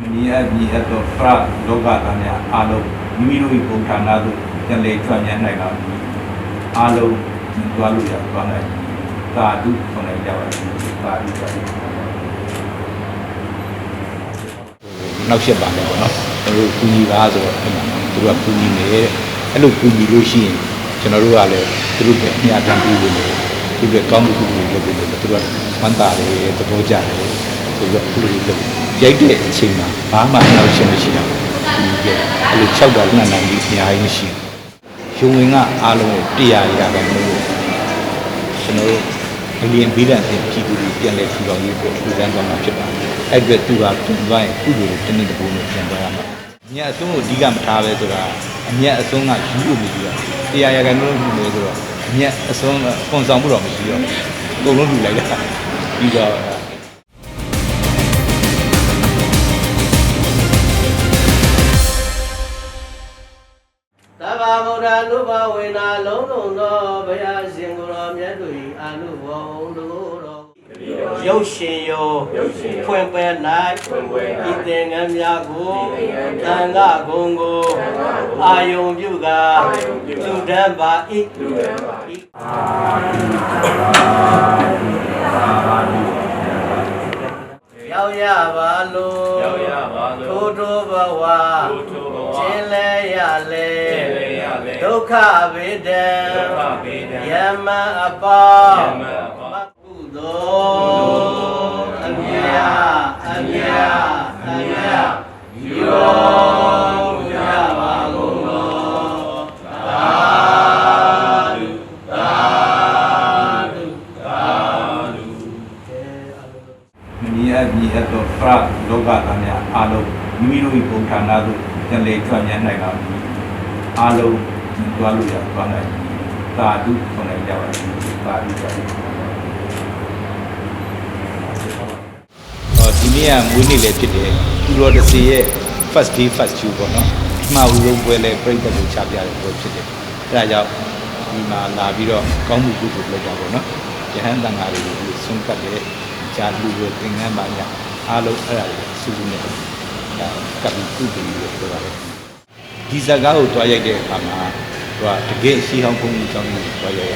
မြည်အပ်မြည်အပ်သောပရလောကသားများအားလုံးမိမိတို့၏ဘုံဌာနသို့ပြန်လည်ကြွမြန်းနိုင်ပါသည်အားလုံးသွားလို့ရသွားနိုင်သာဓုခေါ်နိုင်ကြပါသည်သာဓုပါသည်နောက်ဆက်ပါမယ်ပေါ့နော်ကျွန်တော်တို့ကူညီပါဆိုတော့အဲ့မှာသူတို့ကကူညီနေတယ်အဲ့လိုကူညီလို့ရှိရင်ကျွန်တော်တို့ကလည်းသူတို့ပဲအများတန်းပြီးလို့သူတို့ကောင်းမှုကူညီလုပ်ပြီးလို့သူတို့ကဝမ်းသာတယ်သဘောကျတယ်ဆိုတော့အခုလိုလုပ် ရိုက်တဲ့အချိန်မှာဘာမှနောက်ရှင်းမရှိတော့ဘူးအဲ့လို၆တာလှန်နိုင်ပြီးအများကြီးမရှိဘူးရုံဝင်ကအားလုံးကိုတရားရတာပဲလို့ကျွန်တော်တို့အလျင်ဘေးဒဏ်တင်ကြည့်သူတွေပြန်လဲထူထောင်ရေးကိုလူတန်းသွားမှာဖြစ်ပါတယ်။အဲ့အတွက်သူကပြန်သွားရင်ကုသိုလ်ကိုတစ်နေ့တစ်ပုံနဲ့ပြန်သွားရမှာ။ညအဆုံးကိုအဓိကမထားပဲဆိုတာအမျက်အဆုံးကယူလို့မကြည့်ရဘူး။တရားရကန်လို့လူလို့ဆိုတော့အမျက်အဆုံးကပုံဆောင်မှုတော့မရှိတော့ဘူး။အကုန်လုံးလူလိုက်တာ။ပြီးတော့ ဓနုဘဝေနာလုံးလုံးသောဘုရားရှင်ကိုယ်တော်မြတ်တို့၏အာနုဘောဟံတို့တော်ရုပ်ရှင်ယောဖွင့်ပွဲ၌ဤသင်္ကန်းများကိုတန်ခဂုံကိုအာယုံပြုကာလူတန်းပါ၏ရောက်ရပါလို့ရောက်ရပါလို့ထိုးထိုးဘဝထိုးထိုးဘဝခြင်းလဲရလဲခြင်းလဲရလဲ ဒုက္ခဗေဒံဒုက္ခဗေဒံယမအပေါယင်းမအပေါင်းကုသိုလ်အမြတ်အမြတ်အမြတ်ယောရပါကုန်သောသာဓုသာဓုသာဓုမြည်အပ်မြည်အပ်သောပရလောကသားများအားလုံးမိမိတို့၏ဘုံဌာနသို့ပြန်လည်ကြွမြန်းနိုင်ပါသည် အားလုံးသွားလို့ရသွားနိုင်သာဓုခေါ်နိုင်ကြပါသည်သာဓုပါသည်ဟောဒီနေ့ကမွေးနေ့လည်းဖြစ်တယ်သူတော်တစ်စီရဲ့ first day first show ပေါ့နော်အမှားဦးဆုံးပွဲလဲပြိတ္တကိုချပြတဲ့ပွဲဖြစ်တယ်အဲဒါကြောင့်ဒီမှာလာပြီးတော့ကောင်းမှုကုသိုလ်လုပ်တာပေါ့နော်ယဟန်တန်ဃာတွေကိုဆုံးကတ်တယ်ဂျာလူတွေသင်္ကန်းပါညာအားလုံးအဲ့ဒါတွေစုစုနဲ့ဒါကပ်ပြီးကုသိုလ်တွေပြောပါတယ် ဒီဇာကားကိုတွားရိုက်တဲ့အခါမှာသူကတကယ်ရှိအောင်ဘုံကြီးကြောင်းကြီးတွားရိုက်ရ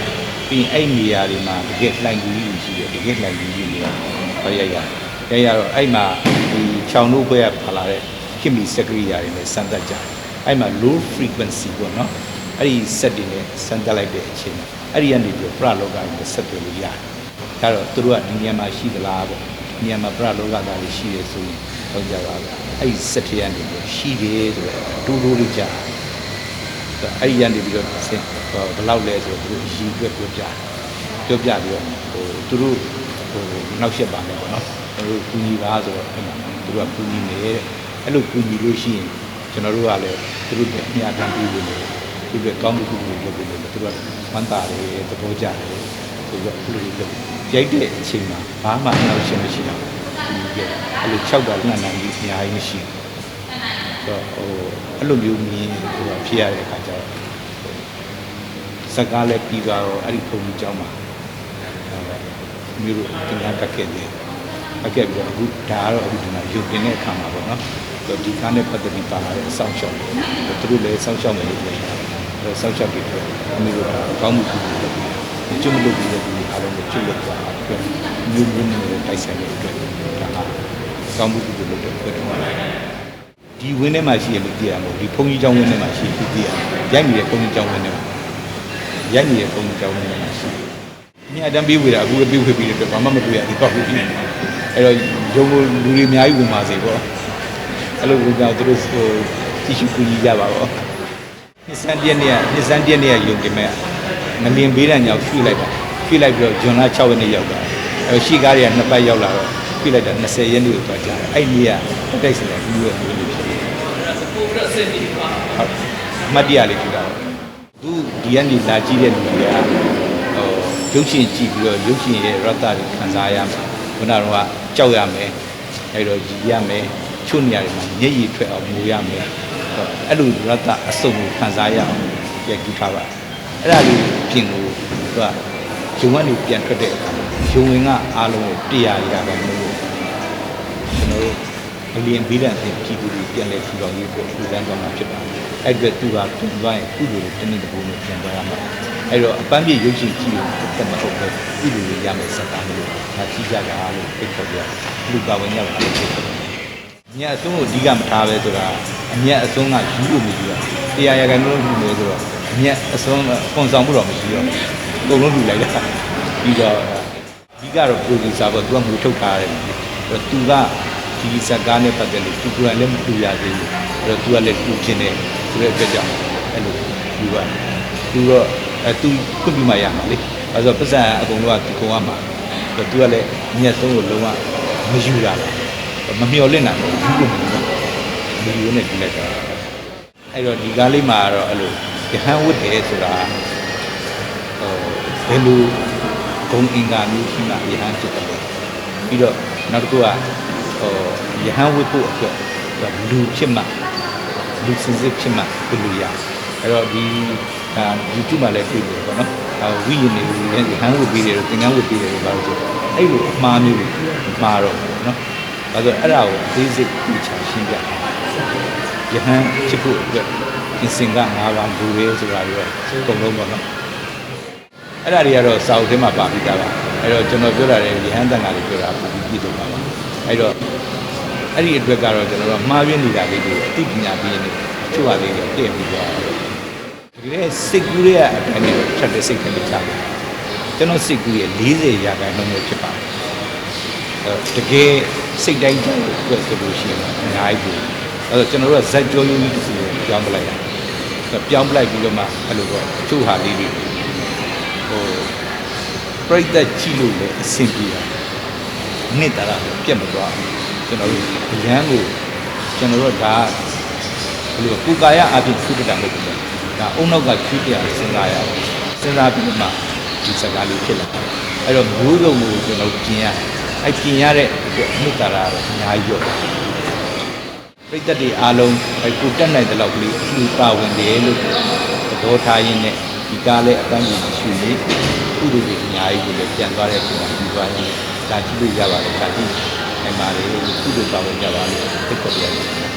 ပြီးရင်အဲ့နေရာတွေမှာတကယ်လှိုင်ကြီးကြီးရှိတယ်တကယ်လှိုင်ကြီးကြီးတွေတွားရိုက်ရတယ်ရရတော့အဲ့မှာဒီခြောင်တို့ဘက်ကဖလာတဲ့ခင်မီစက်ကရိယာတွေနဲ့စမ်းသပ်ကြတယ်အဲ့မှာ low frequency ပေါ့နော်အဲ့ဒီ set တွေနဲ့စမ်းသပ်လိုက်တဲ့အချိန်မှာအဲ့ဒီကနေပြီးပရလောကနဲ့ဆက်သွယ်လို့ရတယ်ဒါတော့သူတို့ကဒီနေရာမှာရှိသလားပေါ့ဒီ နေရာမှာပရလောကသားတွေရှိတယ်ဆိုရင်ဟောကြပါဗျာအဲ့ဒီ set တွေကနေပြီးရှိတယ်ဆိုတော့တူတူလေးကြားအဲ့ဒီကနေပြီးတော့ဆင်ဟောဘယ်လောက်လဲဆိုတော့သူတို့အည်အတွက်ပြောပြတယ်ပြောပြပြီးတော့ဟိုသူတို့ဟိုနောက်ဆက်ပါမယ်ပေါ့နော်ကျွန်တော်တို့ကူညီပါဆိုတော့အဲ့မှာသူတို့ကကူညီနေတယ်အဲ့လိုကူညီလို့ရှိရင်ကျွန်တော်တို့ကလည်းသူတို့ကအများတန်းပြီးလို့သူတို့ကောင်းမှုကူညီလုပ်ပြီးလို့သူတို့ကဝမ်းသာတယ်သဘောကျတယ်ဆိုတော့အခုလိုလုပ် ရိုက်တဲ့အချိန်မှာဘာမှနောက်ရှင်းမရှိတော့ဘူးအဲ့လို၆တာလှန်နိုင်ပြီးအများကြီးမရှိဘူးတော့ဟိုအဲ့လိုမျိုးမြင်ဟိုဖြစ်ရတဲ့အခါကျတော့စကားလည်းပြီးသွားတော့အဲ့ဒီဘုံကြီးကျောင်းမှာမျိုးတို့သင်္ကန်းတက်ခဲ့တယ်တက်ခဲ့ပြီးတော့အခုဒါကတော့အခုဒီမှာရုပ်တင်တဲ့အခါမှာပေါ့နော်တော့ဒီကားနဲ့ပတ်သက်ပြီးပါလာတဲ့အဆောင်ရှောက်တွေသူတို့လည်းဆောက်ရှောက်မယ်လို့ပြောတယ်အဲဆောက်ရှောက်ပြီးတော့မျိုးတို့ကကောင်းမှုပြုလုပ်ပြီး ကျွတ်မလုပ်ပြီးတဲ့ဒီအားလုံးကိုကျွတ်လုပ်သွားတာအတွက်မျိုးမျိုးနဲ့တိုက်ဆိုင်တဲ့အတွက်ဒါကကောင်းမှုပြုလုပ်တဲ့အတွက်တော့ဒီဝင်းထဲမှာရှိရလို့သိရမှာဒီဘုံကြီးကျောင်းဝင်းထဲမှာရှိပြီးသိရရိုက်နေတဲ့ဘုံကြီးကျောင်းဝင်းထဲမှာရိုက်နေတဲ့ဘုံကြီးကျောင်းဝင်းထဲမှာရှိတယ်။မြတ်တမ်းပြေးဝေတာအခုလည်းပြေးဝေပြီးတဲ့အတွက်ဘာမှမတွေ့ရသေးပါဘူး။အဲ့တော့ရုံကိုလူတွေအများကြီးဝင်ပါစေပေါ့။အဲ့လိုဝင်ကြသူတို့ဟိုတီရှူကူကြီးကြပါတော့။နှစ်စန်းတရက်နဲ့နှစ်စန်းတရက်နဲ့ယုံကြည်မဲ့ ငလင်ဘေးတန်ကြောင်ရွှေ့လိုက်တာရွှေ့လိုက်ပြီးတော့ဂျွန်လာ6ရက်နေ့ရောက်တာ။အဲ့ရှိကားတွေကနှစ်ပတ်ရောက်လာတော့ရွှေ့လိုက်တာ20ရက်နေ့ကိုသွားကြတယ်။အဲ့ဒီကတက်တိုက်စရာဘူးရဲ့ဘူးလို့ဖြစ်တယ်။ဟုတ်အမှတ်တရလေးဖြစ်တာပေါ့။သူဒီကနေလာကြည့်တဲ့လူတွေကဟိုရုပ်ရှင်ကြည့်ပြီးတော့ရုပ်ရှင်ရဲ့ရတ္တတွေခံစားရမယ်။ခုနကတော့ကြောက်ရမယ်။အဲ့တော့ရည်ရမယ်။ချုံနေရာတွေမှာမျက်ရည်ထွက်အောင်ငိုရမယ်။အဲ့လိုရတ္တအစုံကိုခံစားရအောင်ကြည့်ကြည့်ထားပါ။ အဲ့ဒါလေးပြင်ကိုသူကဂျုံကနေပြန်ထွက်တဲ့အခါဂျုံဝင်ကအားလုံးကိုတရားရတာပဲမဟုတ်ဘူး။ကျွန်တော်တို့အအလျင်ဘေးဒဏ်အဖြစ်ပြည်သူတွေပြန်လည်ထူထောင်ရေးအတွက်လူလန်းသွားမှာဖြစ်ပါတယ်။အဲ့ဒီအတွက်သူကပြန်သွားရင်ကုသိုလ်ကိုတနည်းတစ်ပုံနဲ့ပြန်သွားရမှာ။အဲ့တော့အပန်းပြည့်ရုပ်ရှင်ကြည့်လို့တက်မဟုတ်ပဲကုသိုလ်တွေရမယ်စကားမျိုးဒါကြည့်ကြတာလို့ပြတ်ခေါ်ပြ။လူပါဝင်ရပါလို့ဖြစ်တယ်။ညအဆုံးကိုအဓိကမထားပဲဆိုတာအညက်အဆုံးကယူလို့မယူရ။တရားရကန်လို့လူလို့ဆိုတော့ အညက်အဆုံးကွန်ဆောင်မှုတော့မရှိတော့ဘူး။အကုန်လုံးလူလိုက်တာ။ပြီးတော့အဓိကတော့ producer ပေါ့သူကငွေထုတ်ထားတယ်။အဲ့တော့သူကဒီစကားနဲ့ပတ်သက်လို့သူကလည်းမတူရသေးဘူး။အဲ့တော့သူကလည်းတူချင်တယ်ဆိုတဲ့အတွက်ကြောင့်အဲ့လိုယူပါသူတော့အဲသူခွင့်ပြုမှရမှာလေ။အဲ့တော့ပတ်စံအကုန်လုံးကဒီကုံရမှာ။အဲ့တော့သူကလည်းညက်ဆုံးကိုလုံးဝမယူတာလား။မမျော်လင့်နိုင်ဘူးယူလို့မယူဘူး။မယူနဲ့ဒီလိုက်တာ။အဲ့တော့ဒီကားလေးမှာကတော့အဲ့လို ရဟန်းဝတ်တယ်ဆိုတာဟိုဘယ်လိုဂုံအင်္ဂါမျိုးရှိမှယဟန်ဖြစ်တယ်လို့ပြီးတော့နောက်တစ်ခုကဟိုယဟန်ဝတ်ဖို့အတွက်လူဖြစ်မှလူစင်စစ်ဖြစ်မှဘယ်လိုရအဲ့တော့ဒီအာ YouTube မှာလည်းတွေ့တယ်ပေါ့နော်အဲဝိညာဉ်တွေယဟန်ဝတ်ပြီးတယ်သင်္ကန်းဝတ်ပြီးတယ်ဘာလို့ဆိုအဲ့လိုအမှားမျိုးတွေမှားတော့နော်ဒါဆိုအဲ့ဒါကိုအသေးစိတ်ပြချရှင်းပြယဟန်ဖြစ်ဖို့အတွက် ပြင်စင်က၅ပါးလူရဲဆိုတာတွေတော့အကုန်လုံးပေါ့နော်အဲ့ဒါတွေကတော့စာအုပ်ထဲမှာပါပြီးသားပါအဲ့တော့ကျွန်တော်ပြောတာလေရဟန်းတန်ခါလေးပြောတာပါပြီးပြည့်စုံပါပါအဲ့တော့အဲ့ဒီအတွက်ကတော့ကျွန်တော်တို့မှားယွင်းနေတာလေးတွေအသိပညာပေးနေချို့ဟာလေးတွေတည့်ပြီးသွားတယ်တကယ်စိတ်ကူးရဲ့အတိုင်းနဲ့ဖြတ်တဲ့စိတ်ကလေးချတယ်ကျွန်တော်စိတ်ကူးရဲ့40ရာခိုင်နှုန်းပဲဖြစ်ပါတယ်အဲ့တကယ်စိတ်တိုင်းကြည့်လို့ဆိုလို့ရှိရင်အများကြီးဘူးအဲ့တော့ကျွန်တော်တို့ကဇက်ကြောယုံကြီးတစ်ခုကိုပြောင်းပလိုက်တာ ပြောင်းပလိုက်ပြီးတော့မှအဲ့လိုတော့ချို့ဟာလေးတွေဟိုပြိတ္တကြည့်လို့လည်းအဆင်ပြေတာနှစ်တာတော့ပြတ်မသွားဘူးကျွန်တော်တို့အရန်ကိုကျွန်တော်တို့ဒါဘယ်လိုကုကာယအပြင်သုတ္တမဟုတ်ဘူးဒါအုံနောက်ကချွေးတရားစဉ်းစားရအောင်စဉ်းစားပြီးမှဒီစကားလေးဖြစ်လာအဲ့တော့မျိုးစုံကိုကျွန်တော်ပြင်ရအဲ့ပြင်ရတဲ့အတွက်နှစ်တာတော့အများကြီးရော့ ပြိတ္တတွေအားလုံးအဲ့ကိုတက်နိုင်တဲ့လောက်ကလေးအလှူပါဝင်တယ်လို့သဘောထားရင်းနဲ့ဒီကားလေးအပန်းကြီးရှူနေကုသိုလ်တွေအများကြီးကိုလည်းပြန်သွားတဲ့ပုံမှာပြီးသွားရင်ဒါကြည့်လို့ရပါတယ်ဒါကြည့်အဲ့မှာလေကုသိုလ်ပါဝင်ကြပါလို့သိခေါ်ပြရတယ်